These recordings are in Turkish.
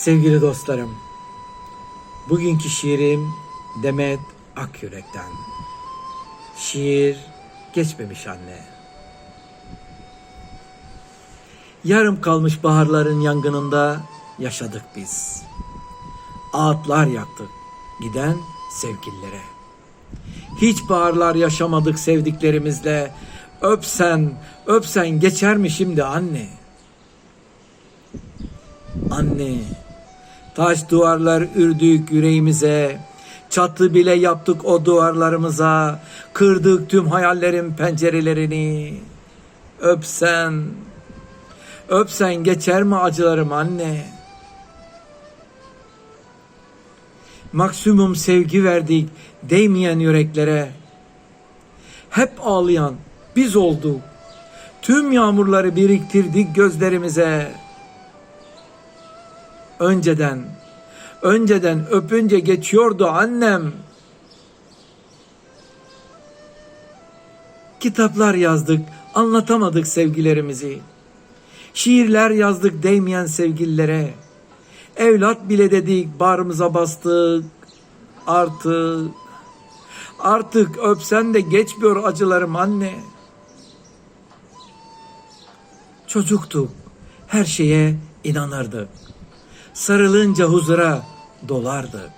Sevgili dostlarım, bugünkü şiirim Demet Akyürek'ten. Şiir geçmemiş anne. Yarım kalmış baharların yangınında yaşadık biz. Ağıtlar yaktık giden sevgililere. Hiç baharlar yaşamadık sevdiklerimizle. Öpsen, öpsen geçer mi şimdi anne? Anne, taş duvarlar ürdük yüreğimize. Çatı bile yaptık o duvarlarımıza. Kırdık tüm hayallerin pencerelerini. Öpsen, öpsen geçer mi acılarım anne? Maksimum sevgi verdik değmeyen yüreklere. Hep ağlayan biz olduk. Tüm yağmurları biriktirdik gözlerimize. Önceden, önceden öpünce geçiyordu annem. Kitaplar yazdık, anlatamadık sevgilerimizi. Şiirler yazdık değmeyen sevgililere. Evlat bile dedik, bağrımıza bastık. Artık, artık öpsen de geçmiyor acılarım anne. Çocuktuk, her şeye inanırdık. Sarılınca huzura dolardık.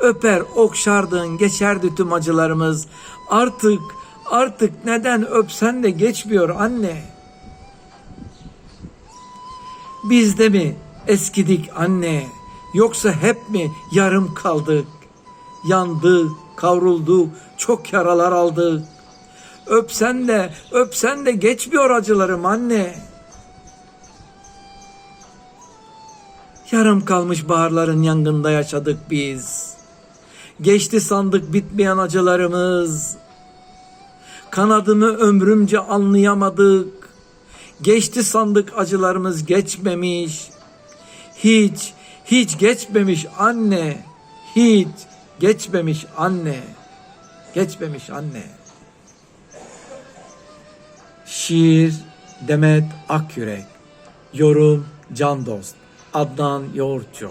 Öper okşardın geçerdi tüm acılarımız. Artık, artık neden öpsen de geçmiyor anne. Biz de mi eskidik anne? Yoksa hep mi yarım kaldık? Yandık, kavrulduk, çok yaralar aldık. Öpsen de, öpsen de geçmiyor acılarım anne. Yarım kalmış baharların yangında yaşadık biz. Geçti sandık bitmeyen acılarımız. Kanadımı ömrümce anlayamadık. Geçti sandık acılarımız geçmemiş. Hiç, hiç geçmemiş anne. Hiç geçmemiş anne. Geçmemiş anne. Şiir Demet Akyürek Yorum Can Dost Adnan Yoğurtçu